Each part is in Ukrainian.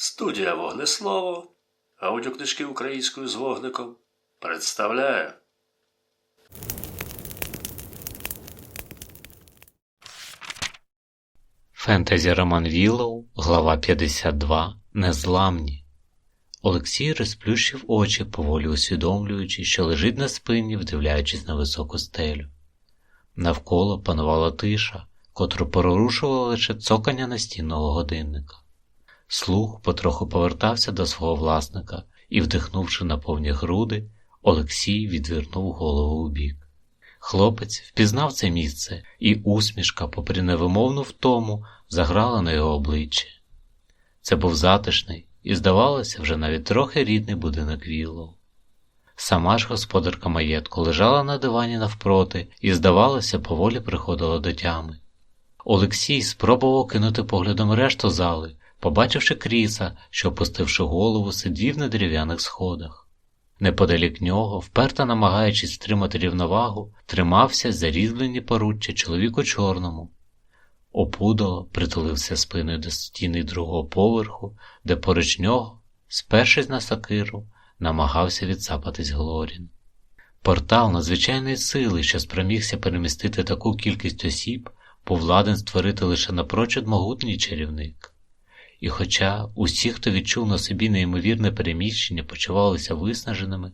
Студія Вогнеслово, аудіокнижки українською з вогником представляє. Фентезі Роман Віллоу, глава 52. Незламні. Олексій розплющив очі, поволі усвідомлюючи, що лежить на спині, вдивляючись на високу стелю. Навколо панувала тиша, котру порушувало лише цокання настінного годинника. Слух потроху повертався до свого власника і, вдихнувши на повні груди, Олексій відвернув голову у бік. Хлопець впізнав це місце, і усмішка, попри невимовну втому, заграла на його обличчі. Це був затишний і, здавалося, вже навіть трохи рідний будинок Віллоу. Сама ж господарка маєтку лежала на дивані навпроти і, здавалося, поволі приходила до тями. Олексій спробував кинути поглядом решту зали, побачивши кріса, що, опустивши голову, сидів на дерев'яних сходах. Неподалік нього, вперто намагаючись стримати рівновагу, тримався зарізблені поруччя чоловік у чорному. Опудало притулився спиною до стіни другого поверху, де поруч нього, спершись на сакиру, намагався відсапатись Глорін. Портал надзвичайної сили, що спромігся перемістити таку кількість осіб, був ладен створити лише напрочуд могутній чарівник. І хоча усі, хто відчув на собі неймовірне переміщення, почувалися виснаженими,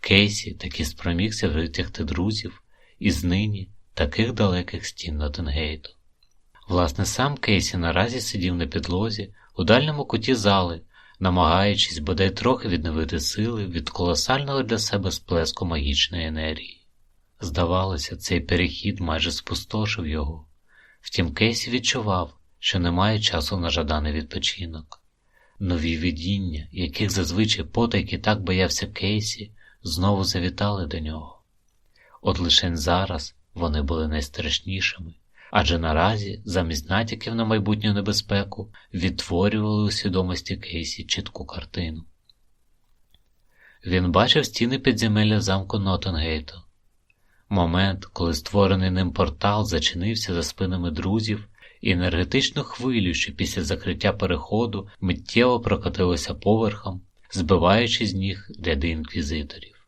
Кейсі таки спромігся витягти друзів із нині таких далеких стін Нотенгейту. Власне, сам Кейсі наразі сидів на підлозі у дальньому куті зали, намагаючись бодай трохи відновити сили від колосального для себе сплеску магічної енергії. Здавалося, цей перехід майже спустошив його. Втім, Кейсі відчував, що немає часу на жаданий відпочинок. Нові видіння, яких зазвичай потайки так боявся Кейсі, знову завітали до нього. От лише зараз вони були найстрашнішими, адже наразі, замість натяків на майбутню небезпеку, відтворювали у свідомості Кейсі чітку картину. Він бачив стіни підземелля замку Нотенгейту. Момент, коли створений ним портал зачинився за спинами друзів, і енергетичну хвилю, що після закриття переходу миттєво прокотилося поверхом, збиваючи з ніг ряди інквізиторів.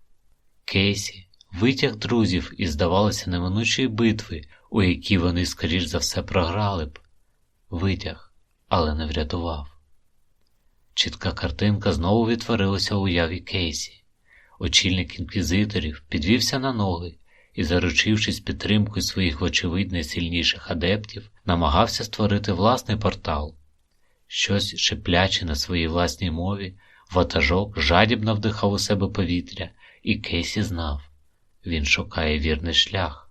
Кейсі витяг друзів із, здавалося, неминучої битви, у якій вони, скоріш за все, програли б. Витяг, але не врятував. Чітка картинка знову відтворилася у уяві Кейсі. Очільник інквізиторів підвівся на ноги і, заручившись підтримкою своїх, вочевидь, найсильніших адептів, намагався створити власний портал. Щось шипляче на своїй власній мові, ватажок жадібно вдихав у себе повітря, і Кейсі знав він шукає вірний шлях,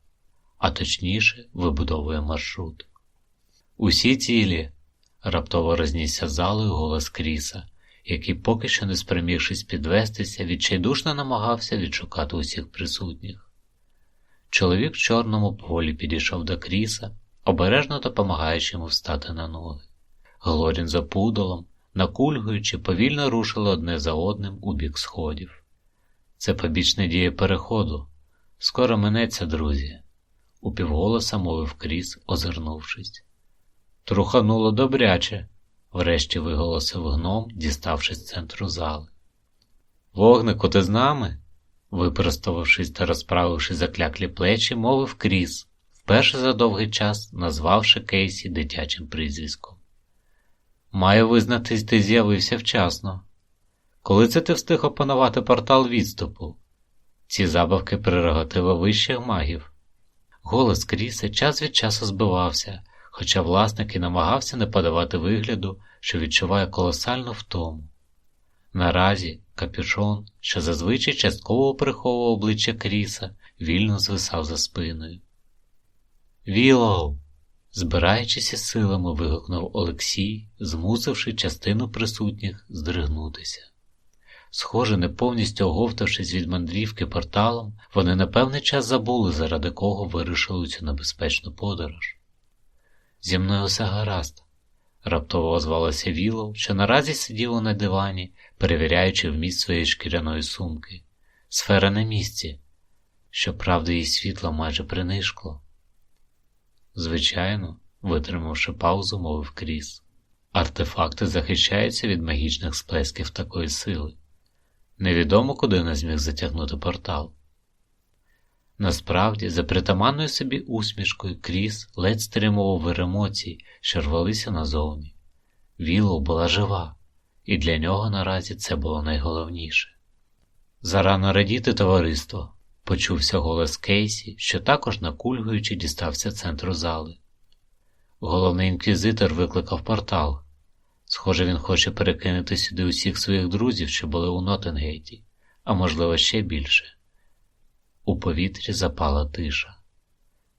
а точніше вибудовує маршрут. Усі цілі раптово рознісся залою голос Кріса, який, поки що не спримігшись підвестися, відчайдушно намагався відшукати усіх присутніх. Чоловік в чорному поволі підійшов до кріса, обережно допомагаючи йому встати на ноги. Глорін за пудолом, накульгуючи, повільно рушили одне за одним у бік сходів. Це побічне діє переходу. Скоро минеться, друзі, упівголоса мовив кріс, озирнувшись. Трухануло добряче, врешті виголосив гном, діставшись з центру зали. Вогнику, ти з нами? Випростовувавшись та розправивши закляклі плечі, мовив Кріс, вперше за довгий час назвавши Кейсі дитячим прізвиськом. Маю визнатись, ти з'явився вчасно. Коли це ти встиг опанувати портал відступу? Ці забавки прерогатива вищих магів. Голос Кріса час від часу збивався, хоча власник і намагався не подавати вигляду, що відчуває колосальну втому. Наразі капюшон, що зазвичай частково приховував обличчя Кріса, вільно звисав за спиною. Вілоу! збираючись із силами, вигукнув Олексій, змусивши частину присутніх здригнутися. Схоже, не повністю оговтавшись від мандрівки порталом, вони на певний час забули, заради кого вирушили цю небезпечну подорож. Зі мною все гаразд, раптово озвалася Вілов, що наразі сиділа на дивані, перевіряючи вміст своєї шкіряної сумки. Сфера на місці, щоправда, її світло майже принишкло. Звичайно, витримавши паузу, мовив Кріс. Артефакти захищаються від магічних сплесків такої сили. Невідомо, куди нас зміг затягнути портал. Насправді, за притаманною собі усмішкою, Кріс ледь стримував емоцій, що рвалися назовні. Вілоу була жива, і для нього наразі це було найголовніше. Зарано радіти товариство, почувся голос Кейсі, що також накульгуючи дістався центру зали. Головний інквізитор викликав портал. Схоже, він хоче перекинути сюди усіх своїх друзів, що були у Нотенгейті, а можливо ще більше. У повітрі запала тиша.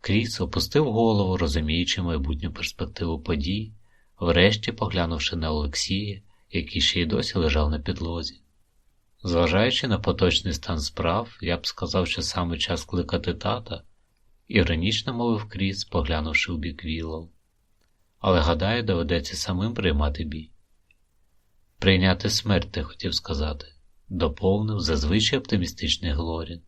Кріс опустив голову, розуміючи майбутню перспективу подій, врешті поглянувши на Олексія, який ще й досі лежав на підлозі. Зважаючи на поточний стан справ, я б сказав, що саме час кликати тата, іронічно мовив Кріс, поглянувши у бік Вілов. Але гадаю, доведеться самим приймати бій. Прийняти смерть, ти хотів сказати, доповнив зазвичай оптимістичний Глорін.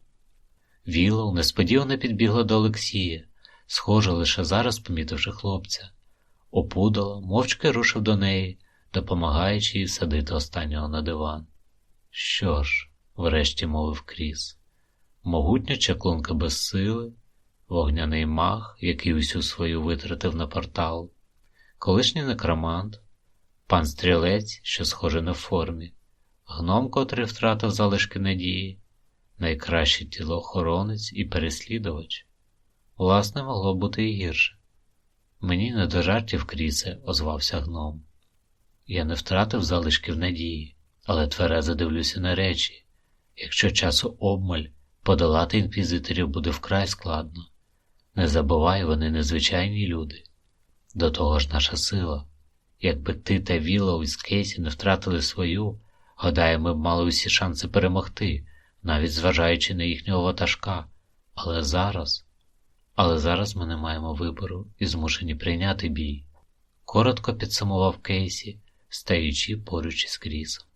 Вілоу несподівано підбігла до Олексія, схоже, лише зараз помітивши хлопця. Опудала, мовчки рушив до неї, допомагаючи їй садити останнього на диван. Що ж, врешті мовив Кріс, могутня чаклунка без сили, вогняний маг, який усю свою витратив на портал, колишній некромант, пан стрілець, що схожий на формі, гном, котрий втратив залишки надії, найкращий тілоохоронець і переслідувач. Власне, могло бути і гірше. Мені не до жартів, Крісе, озвався гном. Я не втратив залишків надії, але тверезо дивлюся на речі. Якщо часу обмаль, подолати інквізиторів буде вкрай складно. Не забувай, вони незвичайні люди. До того ж наша сила. Якби ти та Вілоу із Кейсі не втратили свою, гадаю, ми б мали усі шанси перемогти, навіть зважаючи на їхнього ватажка. Але зараз. Але зараз ми не маємо вибору і змушені прийняти бій. Коротко підсумував Кейсі, стаючи поруч із Крісом.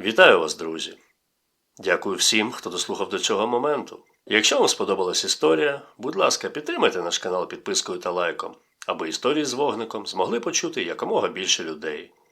Вітаю вас, друзі! Дякую всім, хто дослухав до цього моменту. Якщо вам сподобалась історія, будь ласка, підтримайте наш канал підпискою та лайком, аби історії з вогником змогли почути якомога більше людей,